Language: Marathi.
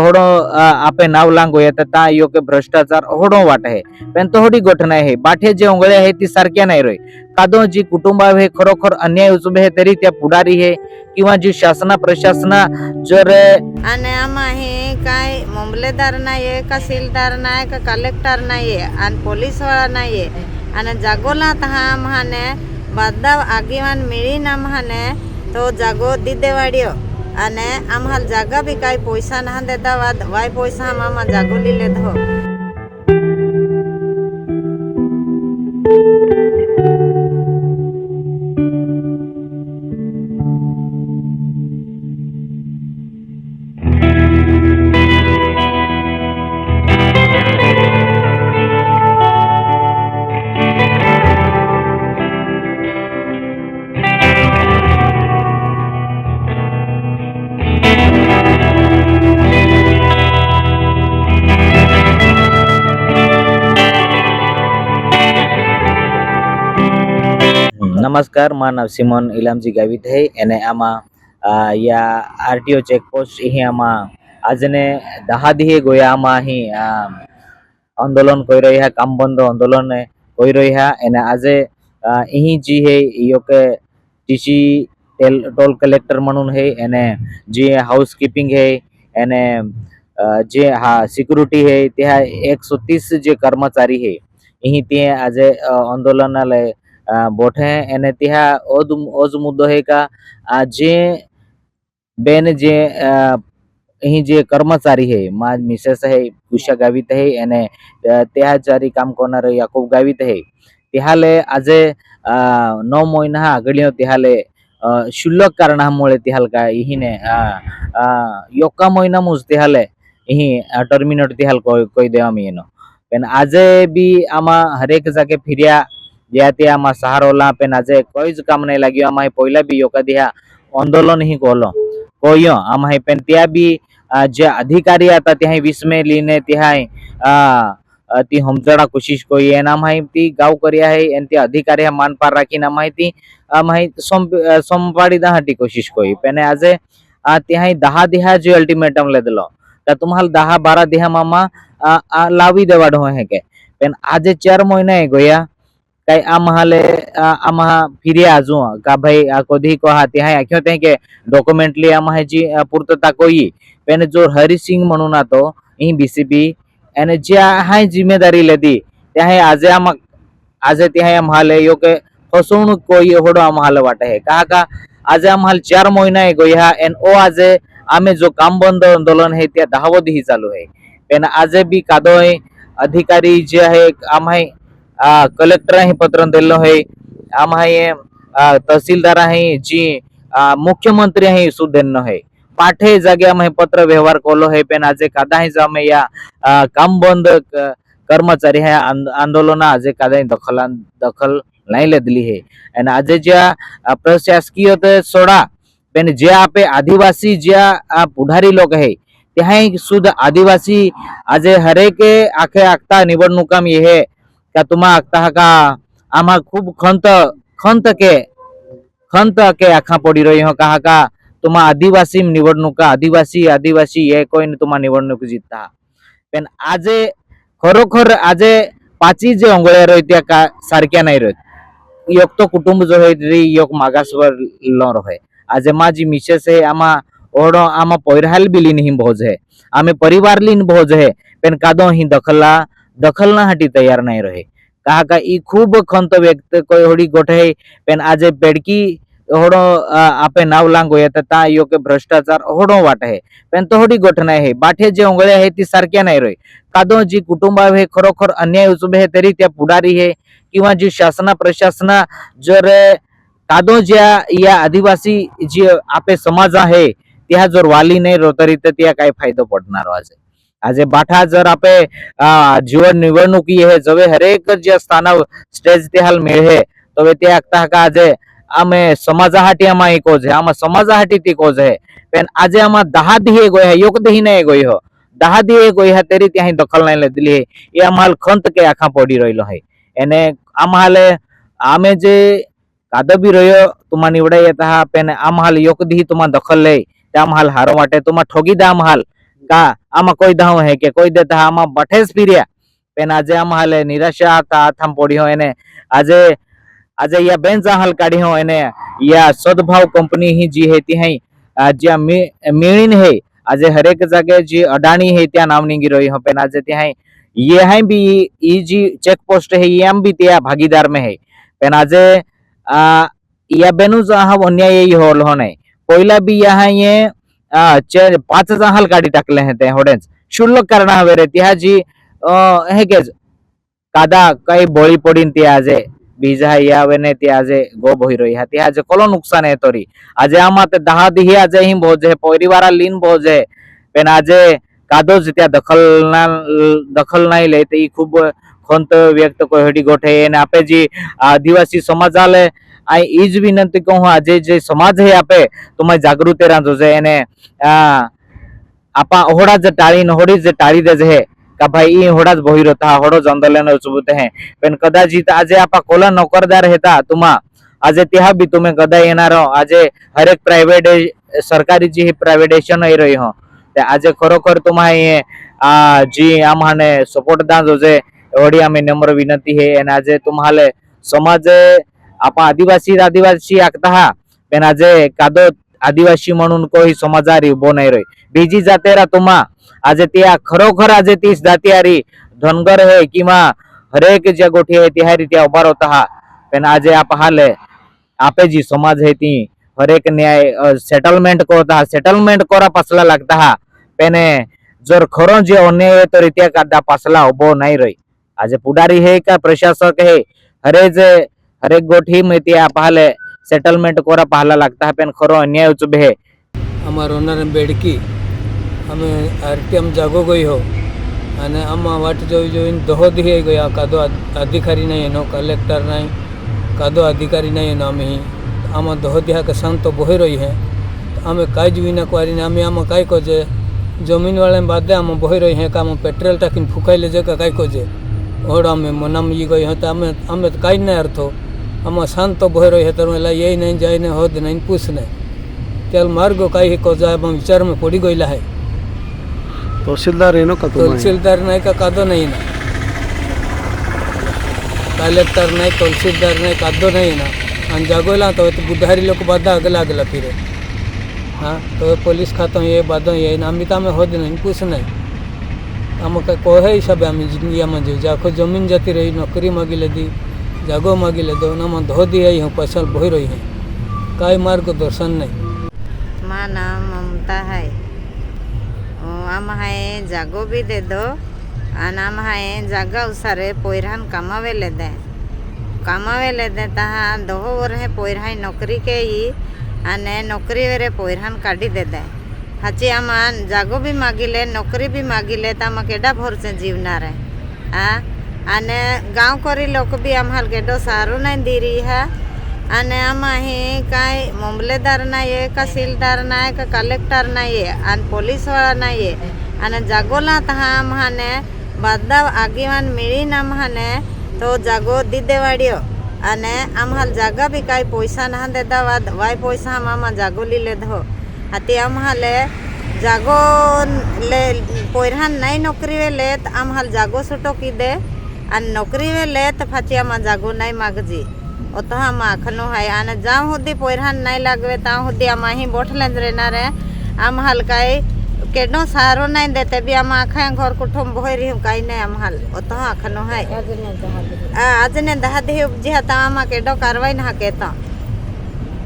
होडो आपे नाव लागू येतात ता योग्य भ्रष्टाचार होडो वाट आहे. पण तो होडी गोठ आहे बाठे जे ओंगळे आहे ती सारख्या नाही रोय. कादो जी कुटुंब हे खरोखर अन्याय उचबे हे तरी त्या पुढारी हे किंवा जी शासना प्रशासना जर आणि आम्हा हे काय मामलेदार नाहीये का सीलदार नाही का कलेक्टर नाहीये आणि पोलीसवाला नाहीये. आणि जागोला तहा आम्हाने बादाव आगीवान मिळीन आम्हाने तो जागो दिदेवाडियो. आणि आम्हाला जागा बी काही पैसा ना देता वाद वाय पैसा आम्हा जागो लिले નમસ્કાર માનવ સિમોન ઇલામજી ગાવિત હૈ અને આમાં યા આરટીઓ ચેકપોસ્ટ અહીંયામાં આજને દહાદી ગોયામાં અહીં આંદોલન કરી રહ્યા કામ બંધ આંદોલન કરી રહ્યા અને આજે અહીં જી હે યોકે ટીસી ટોલ કલેક્ટર म्हणून હે અને જે હાઉસકીપિંગ હે અને જે હા સિક્યુરિટી હે ત્યાં એકસો ત્રીસ જે કર્મચારી હે અહીં તે આજે આંદોલનાલય বঠে এনে তিহা অজমুদ্দ হেকা যে બેન જે અહીં જે કર્મચારી હે માં મિસેસ હે ઉષા ગાવિત હે અને તેહાચારી કામ કોનાર યાકુબ ગાવિત હે તેહાલે આજે નવ મહિના આગળીઓ તેહાલે શુલ્લક કારણામુળે તેહાલકા ઇહીને યોકા મહિના મુજ તેહાલે અહીં ટર્મિનેટ તેહાલ કહી દેવા એનો એન આજે બી આમાં હરેક જાગે ફિર્યા જ્યાંથી આમાં સહારો લાપેન આજે કોઈ જ કામ નહીં લાગ્યું આમાં પહેલા બી યોકાદી આંદોલન હી કોલો કોયો આમાં પેન ત્યાં બી જે અધિકારી હતા ત્યાં વિસ્મય લઈને ત્યાં ती हमचडा कोशिश कोई एना माहिती गाव करी आहे आणि ते अधिकारी हा मान पार राखी ना माहिती माहिती संपाडी दहा टी कोशिश कोई। पेने आजे ते हाय दहा दिहा जो अल्टिमेटम ले दिलो। तर तुम्हाला दहा बारा दिहा मामा लावी देवाड हो है के। पेन आजे चार महिना आहे गोया। કઈ આ મહાલે આમાં ફિર્યા જો કા ભાઈ આ કોધી કો હાથી હા આખ્યો તે કે ડોક્યુમેન્ટ લે આમાં હે જી પૂર્તતા કોઈ પેને જો હરિસિંગ म्हणून આતો અહીં બીસીપી એને જે હાય જિમ્મેદારી લેતી ત્યાં આજે આમાં આજે ત્યાં આમ હાલે યો કે ફસવણूक કોઈ હોડો આમ હાલ વાટે હે કા કા આજે આમ હાલ ચાર મહિના એ ગયા એન ઓ આજે આમે જો કામ બંધ આंदोलन હે ત્યાં દાવત હી ચાલુ હે પેને આજે બી કાદો અધિકારી જે હે આમ હે कलेक्टर કલેક્ટરને पत्र દેલો હૈ આમાં तहसीलदार आहे जी मुख्यमंत्री आहे सुदेन आहे पाठे जाग्यामध्ये पत्र व्यवहार कोलो हे पेन आज कादा जाम या काम बंद कर्मचारी ह्या आंदोलन आज कादा दखल दखल नाही लेदली है आणि आज ज्या प्रशासकीय सोडा पेन जे आपे आदिवासी ज्या पुढारी लोक आहे त्या सुद्धा आदिवासी आज हरेक आखे आखता निवडणुकाम हे का तुम्हा आखता का आम्हा खूप खंत खंत के खंत के आखा पडी रही हो कहा का तुम्हा आदिवासी निवडणुका आदिवासी आदिवासी हे कोण तुम्हा निवडणूक जितता पण आज खरोखर आज पाची जे ओंगळ्या रोय त्या का सारख्या नाही रोय योग तो कुटुंब जो है री योग मागासवर लो रहे आज माझी मिसेस है आमा ओढो आमा पैरहाल बिली नहीं भोज है आमे परिवार लीन भोज है पण कादो ही दखला दखलना हाटी तयार नाही रहे। कहा का ई खूप खंत व्यक्त कोई होडी गोठ है। पण आज बेडकी होडो आपे नाव लांगो येतात ता योग्य भ्रष्टाचार होडो वाट आहे पण तो होडी गोठ नाही आहे बाठे जे ओंगळे आहे ती सारख्या नाही रोय कादो जी कुटुंब हे खरोखर अन्याय उचुबे हे तरी त्या पुढारी हे। किंवा जी शासना प्रशासना जर कादो ज्या या आदिवासी जी आपे समाज आहे त्या जर वाली नाही रो तरी तर त्या काय फायदो पडणार हो आज. આજે બાठा जर आपे जीवन निवडणुकी हे जवे हरेक जे असताना स्टेज ते हाल मिळे तवे ते आखता का આજે અમે સમાજાહાટી આમાં એકો છે, આમાં સમાજાહાટી ટીકો છે. પેન આજે આમાં દહાદી ગોય હે યોગદી ને ગોય હો. દહાદી ગોય હે, તેરી ત્યાં દખલ નહીં લેતી હે. એ અમાલ ખંત કે આખા પડી રહેલો હે. એને આમાલે આમે જે કાદબી રહ્યો, તુમા નીવડાય તહા પેન આમહાલ યોગદી તુમા દખલ લે ત્યાં હાલ હારો માટે તુમા ઠોગી દામ હાલ. का आमा कोई दाव है के कोई देता आमा बठेस पीरिया पेन આજે આમાં હાલે નિરાશા હતા આથામ પડી એને આજે આજે યા બેન હાલ કાઢી હો એને યા સદભાવ કંપની ही जी है ती है જ્યાં મેળીન है આજે હરેક જગ્યાએ જે અડાણી है ત્યાં નામની गिरोई हो पेन આજે ત્યાં है ये है भी ई जी चेक पोस्ट है ये हम भी त्या भागीदार में है पेन આજે आ या बेनु हा अन्याय यही होल हो नाही पहिला बी यहाँ ये आ, चार पाच जहाल गाडी टाकले आहेत होड्यांच शुल्लक करणं हवे रे. त्या जी हे केज कादा काही बळी पडीन ते आजे. बीजा या वेने ते आजे. गो भोईरो रही हा ते आजे कोलो नुकसान आहे तरी. आजे आम्हा ते दहा दिही आजे ही भोज हे परिवारा लीन भोज हे पण आजे कादोज त्या दखल ना दखल नाही ले ते खूप खंत व्यक्त कोहडी गोठे. आणि आपे जी आदिवासी समाजाले આ એ જ વિનંતી કહું આજે જે સમાજ આપે તમારી જાગૃતિ રાંધો છે એને આપા હોડા જે ટાળીને હોડી જે ટાળી દે છે કે ભાઈ એ હોડા જ ભોઈરો હતા હોડો જ આંદોલન ઉચબૂત હે. પણ કદાચિત આજે આપા કોલા નોકરદાર હતા, તુમા આજે ત્યાં બી તમે કદાચ એનારો, આજે હરેક પ્રાઇવેટ સરકારી જે પ્રાઇવેટેશન એ રહી હો. તે આજે ખરોખર તમારે આ, જી આમને સપોર્ટ દાંજો છે ઓડિયા મેં નમ્ર વિનંતી હે અને આજે તમારે સમાજે आपा आदिवासी आदिवासी आखता हा aktaha benaje kadot आदिवासी म्हणून कोही समाजार उभो नाही रे बीजी जातेरा तुम्हा. आज त्या खरोखर आज ती जातीहारी धनगर हे किंवा हरेक ज्या गोठी आहे तिहारी त्या उभा होता हा पण आज आपहाल आपे जी समाज है ती. हरेक न्याय सेटलमेंट करता. हा सेटलमेंट करा पासला लागता हा पण जर खरो जे अन्याय तर त्या कादा पासला उभो नाही रे आज पुढारी हे का प्रशासक हे? हरेज ಹರೆಗೊಟ್ಟಿ ಮೈತಿ ಆ ಪಹಲೆ ಸೆಟಲ್ಮೆಂಟ್ ಕೋರ ಪಹಲ ಲಾಗ್ತಾ ಪೆನ್ ಖರೋ ಅನ್ಯಾಯ ಉಚುಬೆ ಹೇ અમારો નરમ બેડકી અમે આરટીએમ जागो गई हो. અને આમાં વાટ જોઈ જોઈને દહો દીહી ગયો કાદો અધિકારી નહીં એનો કલેક્ટર નહીં કાદો અધિકારી નહીં એનો અમે આમાં દહો દિહા કે સંતો બોહી રહી હે અમે કાંઈ જ વિના કવારીને અમે આમાં કાંઈ કોજે જમીનવાળા બાદે આમાં બોહી રહી હે કે આમાં પેટ્રોલ ટાંકીને ફૂંકાઈ લેજે કે કાંઈ કોજે હોડ અમે મનામ ઈ ગઈ હતા અમે અમે કાંઈ ના અર્થો આમાં શાંતો ભોયરો હેતરમાં એટલે એ નહીં જાય ને હોદ નહીં પૂછ નહીં ત્યારે માર્ગો કાંઈ હિકો જાય પણ વિચારમાં પડી ગયેલા હે તહસીલદાર એનો કાતો તહસીલદાર નહીં કા કાદો નહીં ના કલેક્ટર નહીં તહસીલદાર નહીં કાદો નહીં ના आणि जागोला तो बुधारी लोक बाधा अगला अगला फिरे हां तो पोलीस खातो ये बाधो ये आम्ही तर आम्ही होत नाही पूस नाही आम्हाला काय कोह्या हिशोबे आम्ही जिंदगीमध्ये जाखो जमीन जाती रही नोकरी मागिले दी जागो मागिले दो ना मग धो दिया हूँ पैसा बोही रही है। काय मार्गदर्शन नाही। माँ नाम ममता है। आम है जागो भी दे दो। और आम है जागा उसारे पोयरान कमावे ले दे। कमावे ले दे तहा दोहो वर है पोयराई नौकरी के ही। आने नौकरी वेरे पोयरान काढी दे दे। हाची आमा जागो भी मागिले नौकरी भी मागिले तर आम्हा અને ગાંવકરી લોકો બી આમ ગેડો સારું નહીં દીરી હે અને આમાં અહીં કાંઈ મામલેદારના એ કે સીલદારના એ કે કલેક્ટરના એ અને પોલીસવાળાના એ અને જાગોલા તહા આમને બધા આગેવાન મળીને આમને તો જાગો દીદે વાળ્યો અને આમ હાલ જાગા બી કાંઈ પૈસા ના દેતા વાત વાય પૈસા આમાં જાગો લી લેધો આથી આમ હાલે જાગો લે પોયરાન નહીં નોકરી લે આમ હાલ જાગો છૂટો કીધે અને નોકરી વે લે તો પાછી આમાં જાગો નહીં માગજી ઓતો આમાં આખનો હાય અને જ્યાં સુધી પોયરાન નહીં લાગવે ત્યાં સુધી આમાં અહીં બોઠલે જ રહેનારે આમ હાલ કાંઈ કેડો સારો નહીં દે તે બી આમાં આખા ઘર કુટુંબ હોય રહ્યું કાંઈ નહીં આમ હાલ ઓતો આખનો હાય આજને દહા દેહ ઉપજી હતા આમાં કેડો કારવાઈ ના કેતો